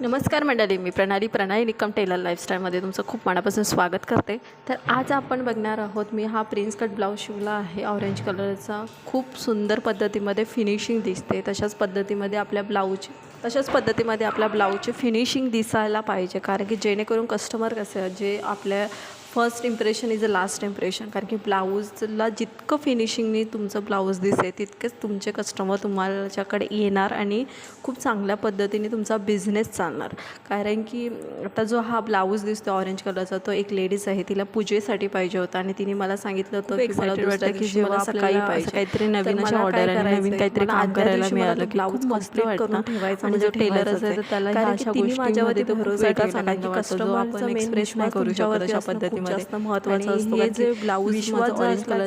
नमस्कार मंडळी मी प्रणाली प्रणाली निकम टेलर लाईफस्टाईलमध्ये तुमचं खूप मनापासून स्वागत करते. तर आज आपण बघणार आहोत मी हा प्रिन्स कट ब्लाऊज शिवला आहे ऑरेंज कलरचा. खूप सुंदर पद्धतीमध्ये फिनिशिंग दिसते तशाच पद्धतीमध्ये आपल्या ब्लाऊज तशाच पद्धतीमध्ये आपल्या ब्लाऊजची फिनिशिंग दिसायला पाहिजे कारण की जेणेकरून कस्टमर कसे जे आपल्या first impression is a last impression कारण की ब्लाऊजला जितकं फिनिशिंगनी तुमचं ब्लाऊज दिसेल तितकेच तुमचे कस्टमर तुम्हाच्याकडे येणार आणि खूप चांगल्या पद्धतीने तुमचा बिझनेस चालणार कारण की आता जो हा ब्लाऊज दिसतो ऑरेंज कलरचा तो एक लेडीज आहे तिला पूजेसाठी पाहिजे होता आणि तिने मला सांगितलं होतं की मला वाटतं की जेव्हा सकाळी पाहिजे काहीतरी तर नवीन अशा करायचंय? नवीन काहीतरी काम करायला मिळालं ब्लाऊज मस्त करून. ठेवायचा म्हणजे जो टेलर ठेवायचाच असेल तर. त्याला अशा माझ्यावरती भरोसा वेगळाच ठेवला आनंद की वाटतो, जो आपण customer चा main express नाही करू शकत अशा असणं खूप. जास्त महत्त्वाचं आणि असतं हे जे ब्लाऊज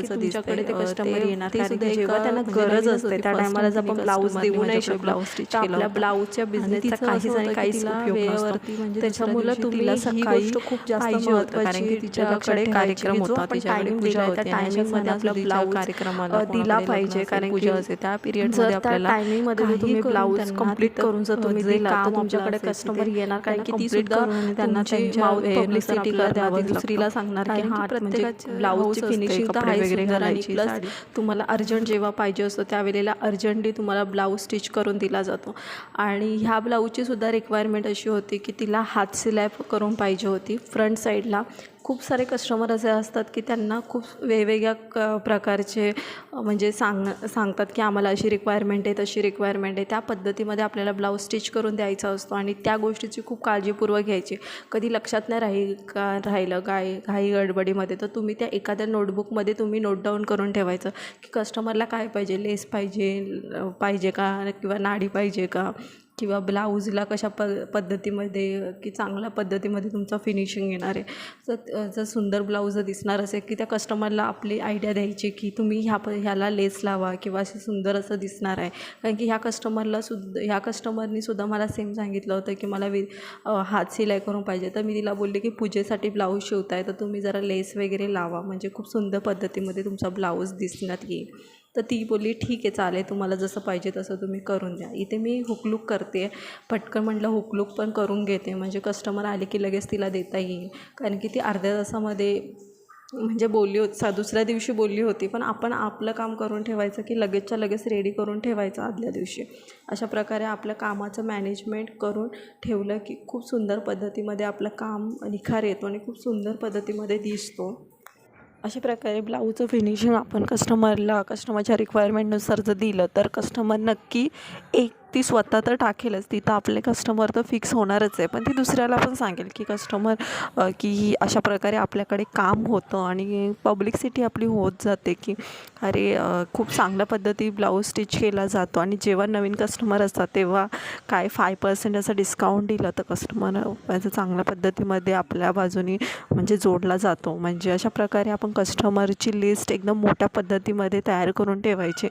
तुमच्याकडे ते कस्टमर येणार. कारण की जेव्हा त्यांना म्हणजे गरज असते. त्या टायमाला जर आपण ब्लाऊज देऊ नाही माझ्याकडे शकलो तर आपल्या. ब्लाऊजच्या बिझनेसचा काहीच आणि काहीच वेळेवरती म्हणजे त्याच्यामुळं तुम्ही ही सकाळी गोष्ट खूप जास्त महत्त्वाची की तिच्या लक्षात लक्षात ठेवायची कार्यक्रम होता, तिच्याकडे पूजा होती. त्या टायमिंगमध्ये आपला ब्लाऊज कार्यक्रमाला दिला पाहिजे. कारण पूजा असेल, त्या पिरियडमध्ये आपल्याला टायमिंगमध्ये तुम्ही ब्लाऊज कंप्लीट करून जर तुम्ही दिला तुमच्याकडे कस्टमर येणार कारण की ती सुद्धा त्यांना त्यांच्या पब्लिसिटी आपल्याला करणार द्यावंच ती दुसरीला लागतं. सांगणार की हा प्रत्येकाची ब्लाऊजची असते, फिनिशिंग वगैरे घालायची, प्लस. तुम्हाला अर्जंट जेव्हा पाहिजे असतो त्यावेळेला अर्जंटली तुम्हाला ब्लाऊज स्टिच करून दिला जातो आणि ह्या ब्लाऊजची सुद्धा रिक्वायरमेंट अशी होती की तिला हात सिलाई करून पाहिजे होती फ्रंट साईडला खूप सारे कस्टमर असे असतात की त्यांना खूप वेगवेगळ्या क प्रकारचे म्हणजे सांग सांगतात की आम्हाला अशी रिक्वायरमेंट आहे तशी रिक्वायरमेंट आहे. त्या पद्धतीमध्ये आपल्याला ब्लाऊज स्टिच करून द्यायचा असतो आणि त्या गोष्टीची खूप काळजीपूर्वक घ्यायची. कधी लक्षात नाही राहील का राहिलं काय घाई गडबडीमध्ये तर तुम्ही त्या एखाद्या नोटबुकमध्ये तुम्ही नोट डाऊन करून ठेवायचं की कस्टमरला काय पाहिजे लेस पाहिजे पाहिजे का किंवा नाडी पाहिजे का? किंवा ब्लाऊजला कशा प पद्धतीमध्ये की चांगल्या पद्धतीमध्ये तुमचं फिनिशिंग येणार आहे. जर जर सुंदर ब्लाऊज दिसणार असेल की त्या कस्टमरला आपली आयडिया द्यायची की तुम्ही ह्या प ह्याला लेस लावा किंवा असे सुंदर असं दिसणार आहे. कारण की ह्या कस्टमरला सुद्धा ह्या कस्टमरनी सुद्धा मला सेम सांगितलं होतं की मला वि हात सिलाई करून पाहिजे. तर मी तिला बोलले की पूजेसाठी ब्लाऊज शिवताय तर तुम्ही जरा लेस वगैरे लावा. म्हणजे खूप सुंदर पद्धतीमध्ये तुमचा ब्लाऊज दिसण्यात येईल. तर ती बोलली ठीक आहे चालेल तुम्हाला जसं पाहिजे तसं तुम्ही करून द्या. इथे मी हुकलूक करते. आहे पटकन म्हटलं हुकलूक पण करून घेते. म्हणजे कस्टमर आले की लगेच तिला देता येईल. कारण की ती अर्ध्या तासामध्ये म्हणजे बोलली होती सा दुसऱ्या दिवशी बोलली होती. पण आपण आपलं काम करून ठेवायचं की लगेचच्या लगेच रेडी करून ठेवायचं आदल्या दिवशी? अशा प्रकारे आपल्या कामाचं मॅनेजमेंट करून ठेवलं की खूप सुंदर पद्धतीमध्ये आपलं काम निखार येतो आणि खूप सुंदर पद्धतीमध्ये दिसतो. अशा प्रकारे ब्लाऊजचं फिनिशिंग आपण कस्टमरला कस्टमरच्या रिक्वायरमेंटनुसार जर दिलं तर कस्टमर नक्की एक ती स्वतः तर टाकेलच. तिथं आपले कस्टमर तर फिक्स होणारच आहे. पण ती दुसऱ्याला पण सांगेल की कस्टमर की अशा प्रकारे आपल्याकडे काम होतं आणि पब्लिकसिटी आपली होत जाते की अरे खूप चांगल्या पद्धती ब्लाऊज स्टिच केला जातो आणि जेव्हा नवीन कस्टमर असतात तेव्हा काय फाय पर्सेंट असं डिस्काउंट दिलं तर कस्टमर असं चांगल्या पद्धतीमध्ये आपल्या बाजूनी म्हणजे जोडला जातो. म्हणजे अशा प्रकारे आपण कस्टमरची लिस्ट एकदम मोठ्या पद्धतीमध्ये तयार करून ठेवायची.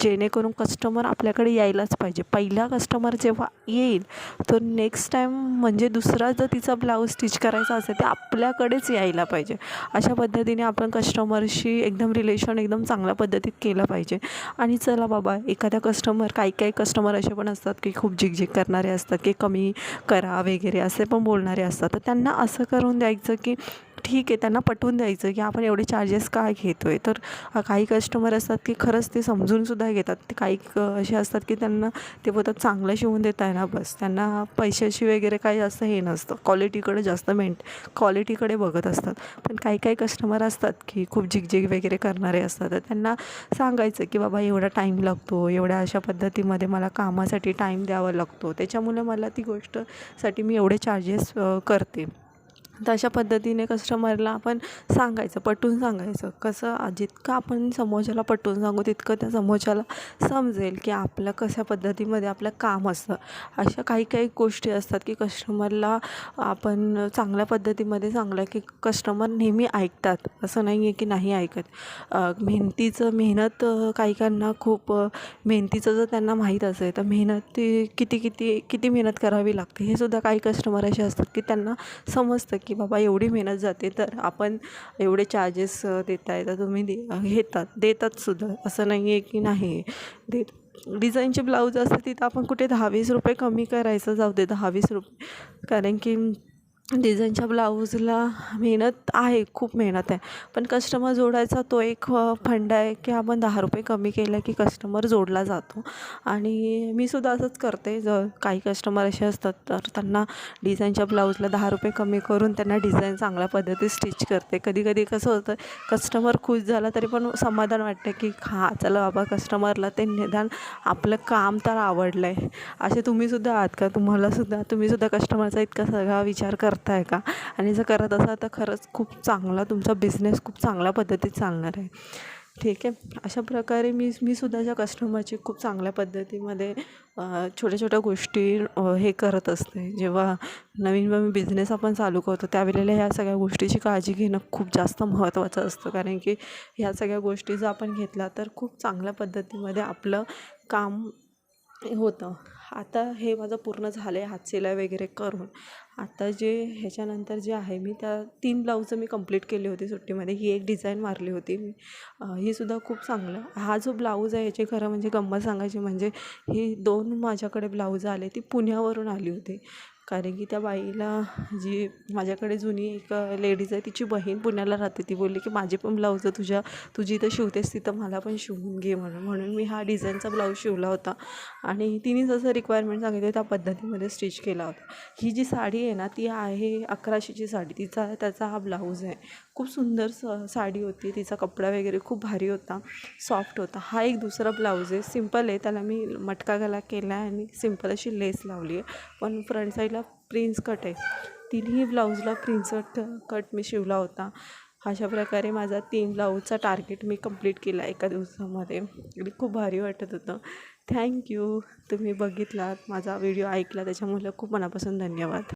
जेणेकरून कस्टमर आपल्याकडे यायलाच पाहिजे. पहिला कस्टमर जेव्हा येईल तर नेक्स्ट टाईम म्हणजे दुसरा जर तिचा ब्लाऊज स्टिच करायचा असेल ते आपल्याकडेच यायला पाहिजे. अशा पद्धतीने आपण कस्टमरशी एकदम रिलेशन एकदम चांगल्या पद्धतीत केलं पाहिजे. आणि चला बाबा एखाद्या कस्टमर काही काही कस्टमर असे पण असतात की खूप झिकझिक करणारे असतात की कमी करा वगैरे असे पण बोलणारे असतात. तर त्यांना असं करून द्यायचं की ठीक आहे त्यांना पटवून द्यायचं की आपण एवढे चार्जेस काय घेतो आहे तर काही कस्टमर असतात की खरंच ते समजूनसुद्धा घेतात. ते काही क- असे असतात की त्यांना ते बोलतात चांगलं शिवून देत आहे ना बस. त्यांना पैशाशी वगैरे काही जास्त हे नसतं. क्वालिटीकडे जास्त मेंट क्वालिटीकडे बघत असतात. पण काही काही कस्टमर असतात की खूप झिकझिक वगैरे करणारे असतात. तर त्यांना सांगायचं की बाबा एवढा टाईम लागतो. एवढ्या अशा पद्धतीमध्ये मला कामासाठी टाईम द्यावा लागतो. त्याच्यामुळे मला ती गोष्टसाठी मी एवढे चार्जेस करते. तर अशा पद्धतीने कस्टमरला आपण सांगायचं पटवून सांगायचं. कसं जितकं आपण समोरच्याला पटवून सांगू तितकं त्या समोरच्याला समजेल की आपलं कशा पद्धतीमध्ये आपलं काम असतं. अशा काही काही गोष्टी असतात की कस्टमरला आपण चांगल्या पद्धतीमध्ये सांगलं की कस्टमर नेहमी ऐकतात. असं नाही आहे की नाही ऐकत. मेहनतीचं मेहनत काही काहींना खूप मेहनतीचं जर त्यांना माहीत असेल तर मेहनत किती किती किती मेहनत करावी लागते? हे सुद्धा काही कस्टमर असे असतात की त्यांना समजतं की बाबा एवढी मेहनत जाते तर आपण एवढे चार्जेस देत आहे तर तुम्ही दे घेतात देतात सुद्धा. असं नाही आहे की नाही देत डिझाईनचे ब्लाऊज असतात तिथं आपण कुठे दहा वीस रुपये कमी करायचं जाऊ दे दहा वीस रुपये. कारण की डिझाईनच्या ब्लाऊजला मेहनत आहे खूप मेहनत आहे. पण कस्टमर जोडायचा तो एक फंडा आहे की आपण दहा रुपये कमी केलं की कस्टमर जोडला जातो. आणि मी सुद्धा असंच करते. जर काही कस्टमर असे असतात तर त्यांना डिझाईनच्या ब्लाऊजला दहा रुपये कमी करून त्यांना डिझाईन चांगल्या पद्धतीत स्टिच करते. कधी कधी कसं होतं कस्टमर खुश झाला तरी पण समाधान वाटतं की हां चला बाबा कस्टमरला ते निदान आपलं काम तर आवडलं आहे असे तुम्हीसुद्धा आहात का? तुम्हालासुद्धा तुम्हीसुद्धा कस्टमरचा इतका सगळा विचार करताय का? आणि जर करत असाल तर खरंच खूप चांगला तुमचा बिझनेस खूप चांगल्या पद्धतीत चालणार आहे. ठीक आहे? अशा प्रकारे मी मी सुद्धा ज्या कस्टमरची खूप चांगल्या पद्धतीमध्ये छोट्या छोट्या गोष्टी हे करत असते. जेव्हा नवीन नवीन बिझनेस आपण चालू करतो त्यावेळेला ह्या सगळ्या गोष्टीची काळजी घेणं खूप जास्त महत्त्वाचं असतं. कारण की ह्या सगळ्या गोष्टी जर आपण घेतल्या तर खूप चांगल्या पद्धतीमध्ये आपलं काम होतं. आता हे माझं पूर्ण झालं आहे हातशिलाई वगैरे करून. आता जे ह्याच्यानंतर जे आहे मी त्या तीन ब्लाऊजं मी कंप्लीट केली होती सुट्टीमध्ये. ही एक डिझाईन मारली होती. मी ही सुद्धा खूप चांगलं. हा जो ब्लाऊज आहे याची खरं म्हणजे गंमत सांगायची म्हणजे ही दोन माझ्याकडे ब्लाऊज आले ती पुण्यावरून आली होती. कारण की त्या बाईला जी माझ्याकडे जुनी एक लेडीज आहे तिची बहीण पुण्याला राहते. ती बोलली की माझे पण ब्लाऊज तुझ्या तू जिथं शिवतेस तिथं मला पण शिवून घे म्हणून. म्हणून मी हा डिझाईनचा ब्लाऊज शिवला होता. आणि तिने जसं रिक्वायरमेंट सांगितलं त्या पद्धतीमध्ये स्टिच केला होता. ही जी साडी आहे ना ती आहे अकराशेची साडी. तिचा त्याचा हा ब्लाऊज आहे. खूप सुंदर स साडी होती. तिचा कपडा वगैरे खूप भारी होता. सॉफ्ट होता. हा एक दुसरा ब्लाऊज आहे. सिंपल आहे. त्याला मी मटका गला केला आहे आणि सिंपल अशी लेस लावली आहे. पण फ्रंट साईडला प्रिन्स कट आहे. तिन्ही ब्लाऊजला प्रिन्स कट कट मी शिवला होता. अशा प्रकारे माझा तीन ब्लाऊजचा टार्गेट मी कंप्लीट केला एका दिवसामध्ये. खूप भारी वाटत होतं. थँक्यू तुम्ही बघितलात माझा व्हिडिओ ऐकला त्याच्यामुळे खूप मनापासून धन्यवाद.